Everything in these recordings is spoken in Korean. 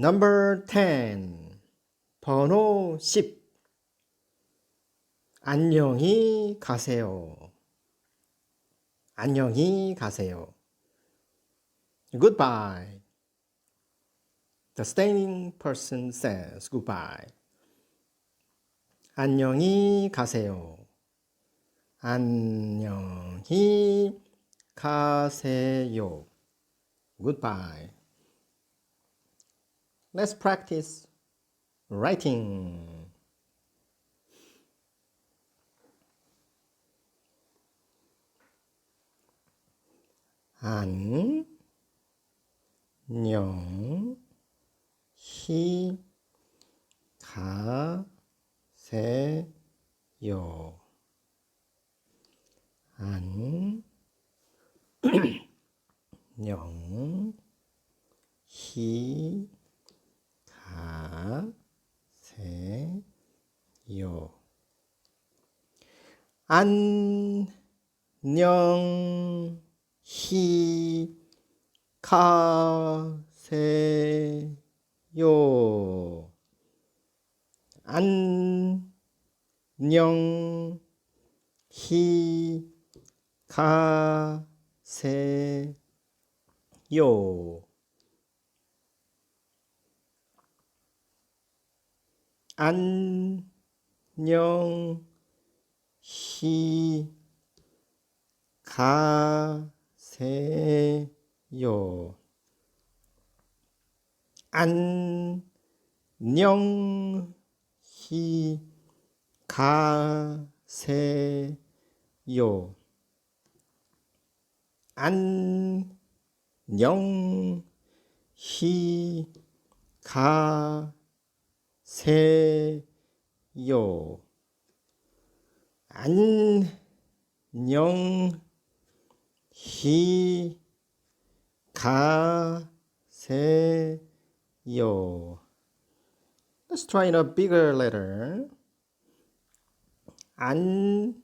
Number 10. 번호 10. 안녕히 가세요. 안녕히 가세요. Goodbye. The staying person says goodbye. 안녕히 가세요. 안녕히 가세요. Goodbye. Let's practice writing. 안, 녕, 히, 가, 세, 요. 안, 녕, 히, 가, 세, 요. 안녕, 히, 가세요. 안녕, 히, 가세요. 안녕, 히, 가세요. 안녕, 히, 가세요. 안녕, 히, 가세요. 안녕, 히, 가세요. Let's try in a bigger letter. 안녕,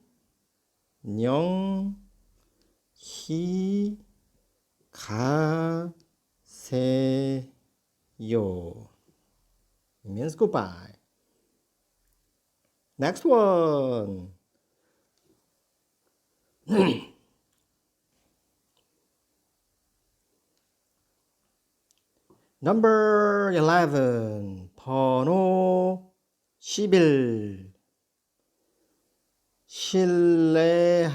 히, 가세요. It means goodbye. Next one. Number 11. 번호 11. 실례합니다.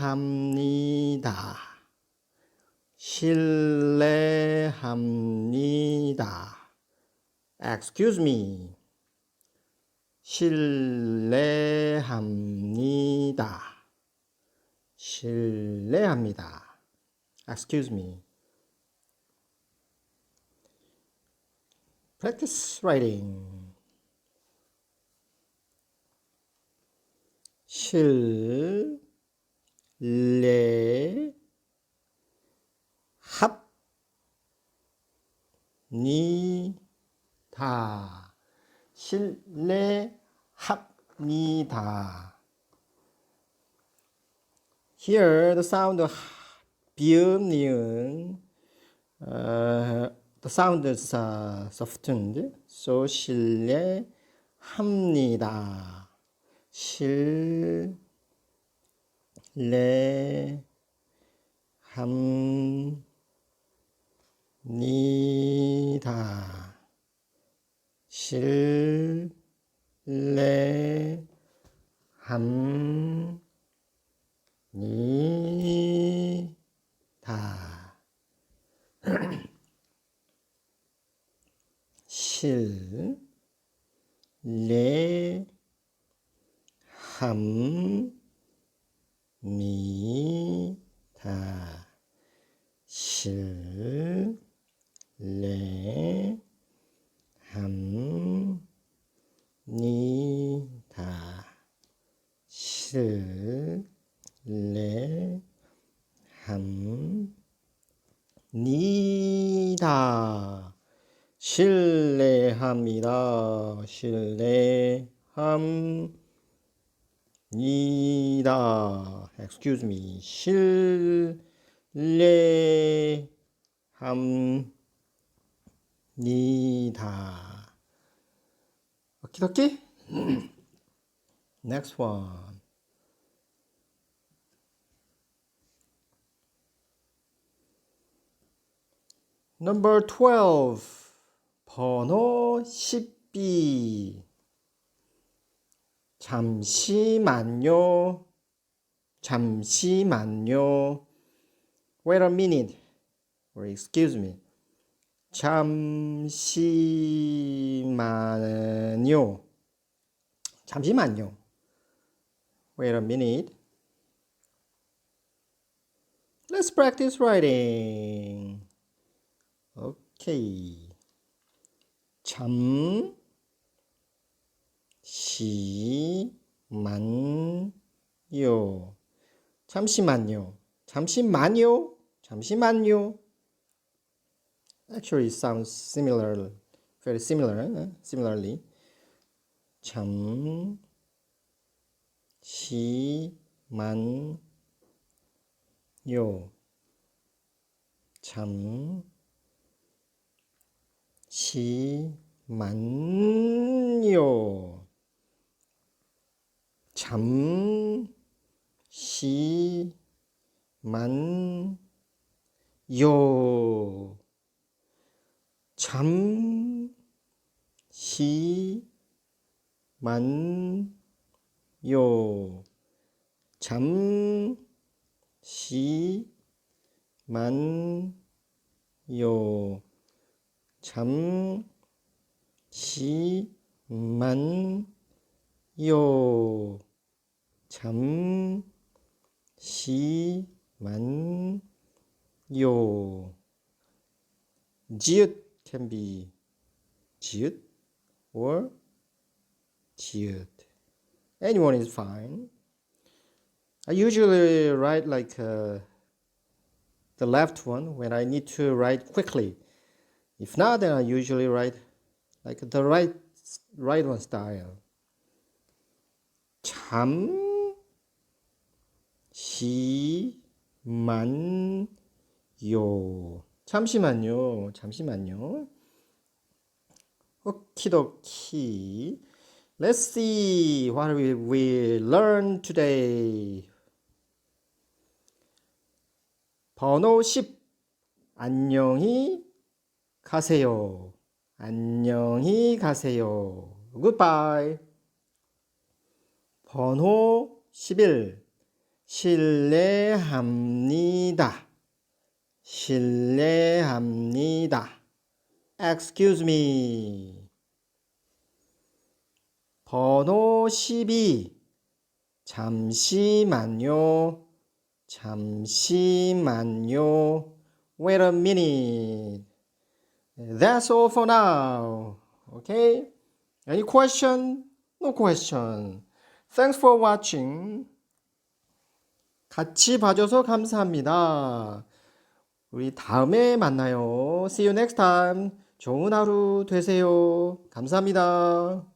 실례합니다. Excuse me. 실례합니다. 실례합니다. Excuse me. Practice writing. 실례 합니다. 실례 합니다. Here the sound 비음, 니은 uh, the sound is uh, softened. So 실례합니다. 실례합니다. 실 레, 함, 니, 다. 실, 레, 함, 미, 다. 실, 레, 실례합니다. 신뢰합니다. 신뢰합니다. Excuse me. 신뢰합니다. 오케이, 오케이. Next one. Number 12. 번호 12. 잠시만요. 잠시만요. Wait a minute. Or excuse me. 잠시만요. 잠시만요. Wait a minute. Let's practice writing. Okay. 잠, 시, 만, 요. 잠시만요. 잠시만요. 잠시만요. Actually, sounds similar, very similar, uh, similarly. 잠, 시, 만, 요. 잠, 시, 만, 요. 잠, 시, 만, 요. 잠, 시, 만, 요. 잠, 시, 만, 요. 잠, 시, 만, 요. 잠, 시, 만, 요. 지읒 can be 지읒 or 지읒. Anyone is fine. I usually write like uh, the left one when I need to write quickly. If not, then I usually write like the right right one style. 참, 시, 만, 요. 잠시만요. 잠시만요. 오키도키. Let's see what we will learn today. 번호 10. 안녕히 가세요. 안녕히 가세요. Goodbye. 번호 11. 실례합니다. 실례합니다. Excuse me. 번호 12. 잠시만요. 잠시만요. Wait a minute. That's all for now. Okay? Any question? No question. Thanks for watching. 같이 봐줘서 감사합니다. 우리 다음에 만나요. See you next time. 좋은 하루 되세요. 감사합니다.